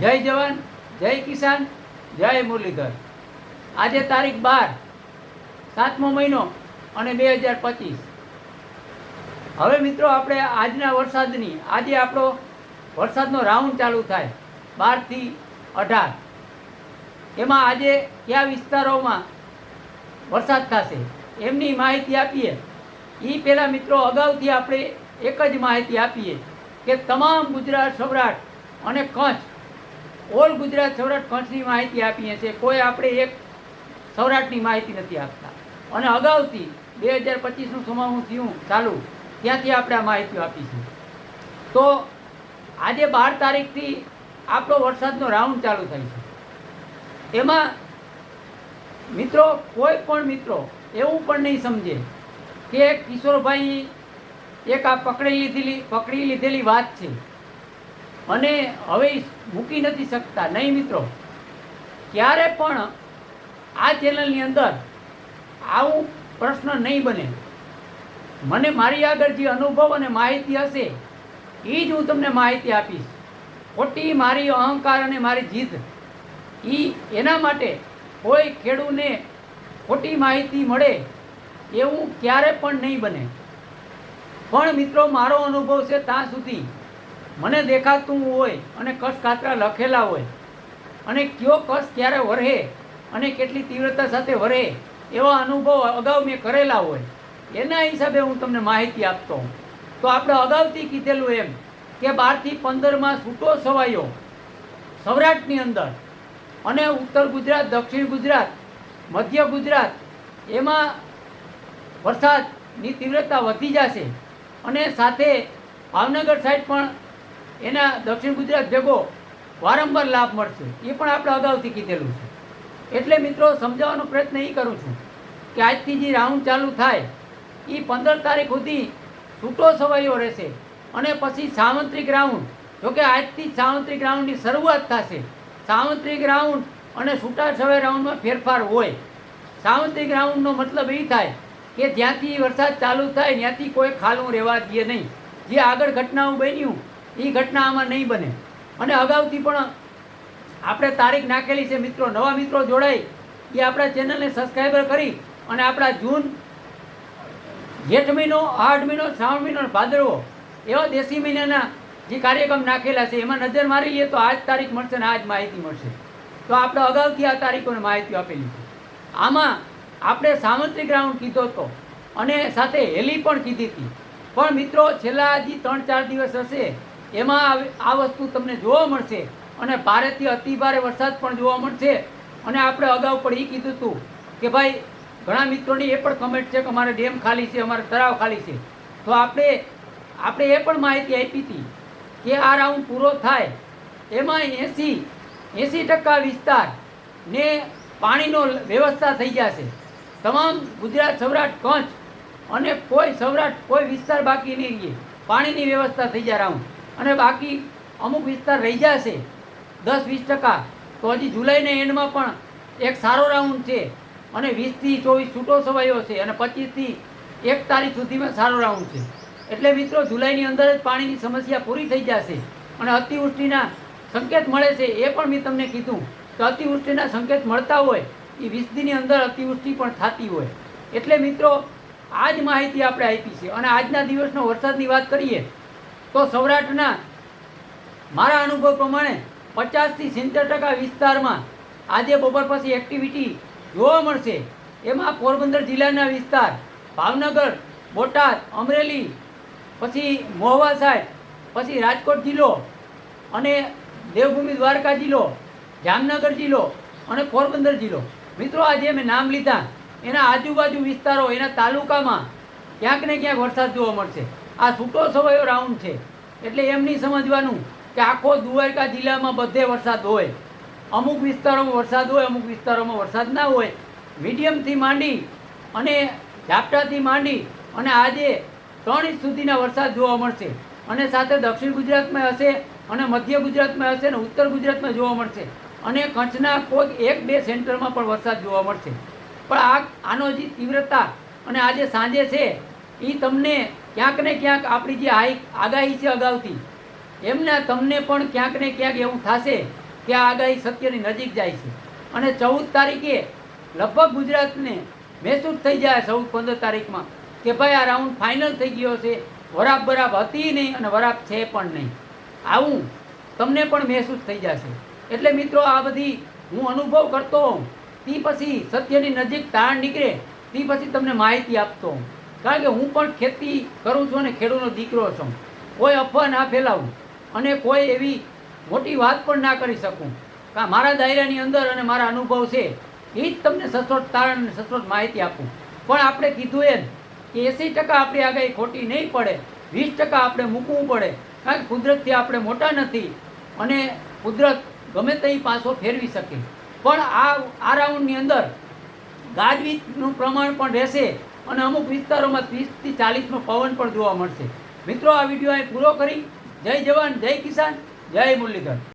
જય જવાન, જય કિસાન, જય મુરલીધર. આજે તારીખ બાર, સાતમો મહિનો અને બે હજાર પચીસ. હવે મિત્રો આપણે આજના વરસાદની, આજે આપણો વરસાદનો રાઉન્ડ ચાલુ થાય બારથી અઢાર. એમાં આજે કયા વિસ્તારોમાં વરસાદ થશે, એમની માહિતી આપીએ. એ પહેલાં મિત્રો અગાઉથી આપણે એક જ માહિતી આપીએ કે તમામ ગુજરાત સૌરાષ્ટ્ર અને કચ્છ ઓલ ગુજરાત સૌરાષ્ટ્ર કચ્છની માહિતી આપીએ છીએ. કોઈ આપણે એક સૌરાષ્ટ્રની માહિતી નથી આપતા. અને અગાઉથી બે હજાર પચીસનું સમાવું થયું ચાલુ, ત્યાંથી આપણે આ માહિતી આપીશું. તો આજે બાર તારીખથી આપણો વરસાદનો રાઉન્ડ ચાલુ થાય છે. એમાં મિત્રો, કોઈ પણ મિત્રો એવું પણ નહીં સમજે કે કિશોરભાઈ એક આ પકડી લીધેલી પકડી લીધેલી વાત છે. અને હવે મૂકી નથી શકતા. નહીં મિત્રો. ક્યારે પણ આ ચેનલની અંદર આવું પ્રશ્ન નહીં બને. મને મારી આગળ જે અનુભવ અને માહિતી હશે, એ જ હું તમને માહિતી આપીશ. ખોટી મારી અહંકાર અને મારી જીદ એ એના માટે કોઈ ખેડૂને ખોટી માહિતી મળે એવું ક્યારે પણ નહીં બને. પણ મિત્રો, મારો અનુભવ છે ત્યાં સુધી મને દેખાતું હોય અને કસ કાતરા લખેલા હોય. અને કયો કસ ક્યારે વરહે અને કેટલી તીવ્રતા સાથે વરહે એવા અનુભવ અગાઉ મેં કરેલા હોય. એના હિસાબે હું તમને માહિતી આપતો હોઉં. તો આપણે અગાઉથી કીધેલું એમ કે બારથી પંદરમાં છૂટો સવાયો સૌરાષ્ટ્રની અંદર અને ઉત્તર ગુજરાત, દક્ષિણ ગુજરાત, મધ્ય ગુજરાત એમાં વરસાદની તીવ્રતા વધી જશે. અને સાથે ભાવનગર સાઈડ પણ એના દક્ષિણ ગુજરાત ભેગો વારંવાર લાભ મળશે. એ પણ આપણે અગાઉથી કીધેલું છે. એટલે મિત્રો, સમજાવવાનો પ્રયત્ન એ કરું છું કે આજથી જે રાઉન્ડ ચાલુ થાય એ પંદર તારીખ સુધી છૂટો સવાયો રહેશે. અને પછી સાવંત્રિક રાઉન્ડ, જોકે આજથી જ સાવંત્રિક રાઉન્ડની શરૂઆત થશે. સાવંત્રિક રાઉન્ડ અને છૂટા છવાય રાઉન્ડમાં ફેરફાર હોય. સાવંત્રિક રાઉન્ડનો મતલબ એ થાય કે જ્યાંથી વરસાદ ચાલુ થાય, ત્યાંથી કોઈ ખાલું રહેવા દે નહીં. જે આગળ ઘટનાઓ બન્યું એ ઘટના આમાં નહીં બને. અને અગાઉથી પણ આપણે તારીખ નાખેલી છે મિત્રો, નવા મિત્રો જોડાય એ આપણા ચેનલને સબસ્ક્રાઈબર કરી અને આપણા જૂન જેઠ મહિનો આઠ મહિનો શ્રાવણ મહિનો ભાદરવો, એવા દેશી મહિનાના જે કાર્યક્રમ નાખેલા છે, એમાં નજર મારી લઈએ તો આજ તારીખ મળશે ને આજ માહિતી મળશે. તો આપણે અગાઉથી આ તારીખોને માહિતી આપેલી છે. આમાં આપણે સામંત્રી ગ્રાઉન્ડ કીધો હતો અને સાથે હેલી પણ કીધી હતી. પણ મિત્રો, છેલ્લા હજી ત્રણ ચાર દિવસ હશે એમાં આ વસ્તુ તમને જોવા મળશે. અને ભારેથી અતિ ભારે વરસાદ પણ જોવા મળશે. અને આપણે અગાઉ પણ એ કીધું હતું કે ભાઈ, ઘણા મિત્રોની એ પણ કમેન્ટ છે કે અમારે ડેમ ખાલી છે, અમારે તળાવ ખાલી છે. તો આપણે આપણે એ પણ માહિતી આપી હતી કે આ રાઉન્ડ પૂરો થાય. એમાં એંસી એંસી ટકા વિસ્તાર ને પાણીનો વ્યવસ્થા થઈ જશે તમામ ગુજરાત સૌરાષ્ટ્ર કચ્છ અને કોઈ સૌરાષ્ટ્ર કોઈ વિસ્તાર બાકી નહીં પાણીની વ્યવસ્થા થઈ જાય રાઉન્ડ. અને બાકી અમુક વિસ્તાર રહી જશે. દસ, વીસ ટકા. તો હજી જુલાઈના એન્ડમાં પણ એક સારો રાઉન્ડ છે. અને વીસથી ચોવીસ છૂટો સવાયો છે અને પચીસથી એક તારીખ સુધીમાં સારો રાઉન્ડ છે. એટલે મિત્રો, જુલાઈની અંદર જ પાણીની સમસ્યા પૂરી થઈ જશે. અને અતિવૃષ્ટિના સંકેત મળે છે એ પણ મેં તમને કીધું. કે અતિવૃષ્ટિના સંકેત મળતા હોય, એ વીસદીની અંદર અતિવૃષ્ટિ પણ થતી હોય. એટલે મિત્રો, આ જ માહિતી આપણે આપી છે. અને આજના દિવસનો વરસાદની વાત કરીએ તો સૌરાષ્ટ્રના મારા અનુભવ પ્રમાણે પચાસથી સિત્તેર ટકા વિસ્તારમાં આજે બપોર પછી એક્ટિવિટી જોવા મળશે. એમાં પોરબંદર જિલ્લાના વિસ્તાર, ભાવનગર, બોટાદ, અમરેલી, પછી મોહવા સાહેબ, પછી રાજકોટ જિલ્લો અને દેવભૂમિ દ્વારકા જિલ્લો, જામનગર જિલ્લો અને પોરબંદર જિલ્લો. મિત્રો, આજે મેં નામ લીધા. એના આજુબાજુ વિસ્તારો, એના તાલુકામાં ક્યાંક ને ક્યાંક વરસાદ જોવા મળશે. આ છૂટો સવાયો રાઉન્ડ છે. એટલે એમ નહીં સમજવાનું કે આખો દ્વારકા જિલ્લામાં બધે વરસાદ હોય. અમુક વિસ્તારોમાં વરસાદ હોય, અમુક વિસ્તારોમાં વરસાદ ના હોય. મીડિયમથી માંડી અને ઝાપટાથી માંડી અને આજે ત્રણ ઇંચ સુધીના વરસાદ જોવા મળશે. અને સાથે દક્ષિણ ગુજરાતમાં હશે અને મધ્ય ગુજરાતમાં હશે અને ઉત્તર ગુજરાતમાં જોવા મળશે. અને કચ્છના કોઈક એક બે સેન્ટરમાં પણ વરસાદ જોવા મળશે. પણ આ, આનો જે તીવ્રતા અને આજે સાંજે છે એ તમને ક્યાંક ને ક્યાંક આપણી જે આગાહી છે અગાઉથી, એમને તમને પણ ક્યાંક ને ક્યાંક એવું થશે કે આ આગાહી સત્યની નજીક જાય છે. અને ચૌદ તારીખે લગભગ ગુજરાતને મહેસૂસ થઈ જાય ચૌદ પંદર તારીખમાં કે ભાઈ આ રાઉન્ડ ફાઇનલ થઈ ગયો છે, વરાપ બરાબ હતી નહીં અને વરાપ છે પણ નહીં. આવું તમને પણ મહેસૂસ થઈ જશે. એટલે મિત્રો આ બધી હું અનુભવ કરતો હોઉં, તે પછી સત્યની નજીક તાણ નીકળે, તે પછી તમને માહિતી આપતો હોઉં. કારણ કે હું પણ ખેતી કરું છું અને ખેડૂતનો દીકરો છું. કોઈ અફવા ના ફેલાવું અને કોઈ એવી મોટી વાત પણ ના કરી શકું. કારણ મારા દાયરાની અંદર અને મારા અનુભવ છે, એ જ તમને સચોટ તારણ અને સચોટ માહિતી આપું. પણ આપણે કીધું એમ કે એંસી ટકા આપણી આગાહી ખોટી નહીં પડે, વીસ ટકા આપણે મૂકવું પડે. કારણ કે કુદરતથી આપણે મોટા નથી અને કુદરત ગમે તે પાછો ફેરવી શકે. પણ આ આ રાઉન્ડની અંદર ગાજવીજનું પ્રમાણ પણ રહેશે અને અમુક વિસ્તારોમાં ત્રીસથી ચાલીસનો પવન પણ જોવા મળશે. મિત્રો, આ વીડિયો અહીં પૂરો કરી. જય જવાન, જય કિસાન, જય મુરલીધર.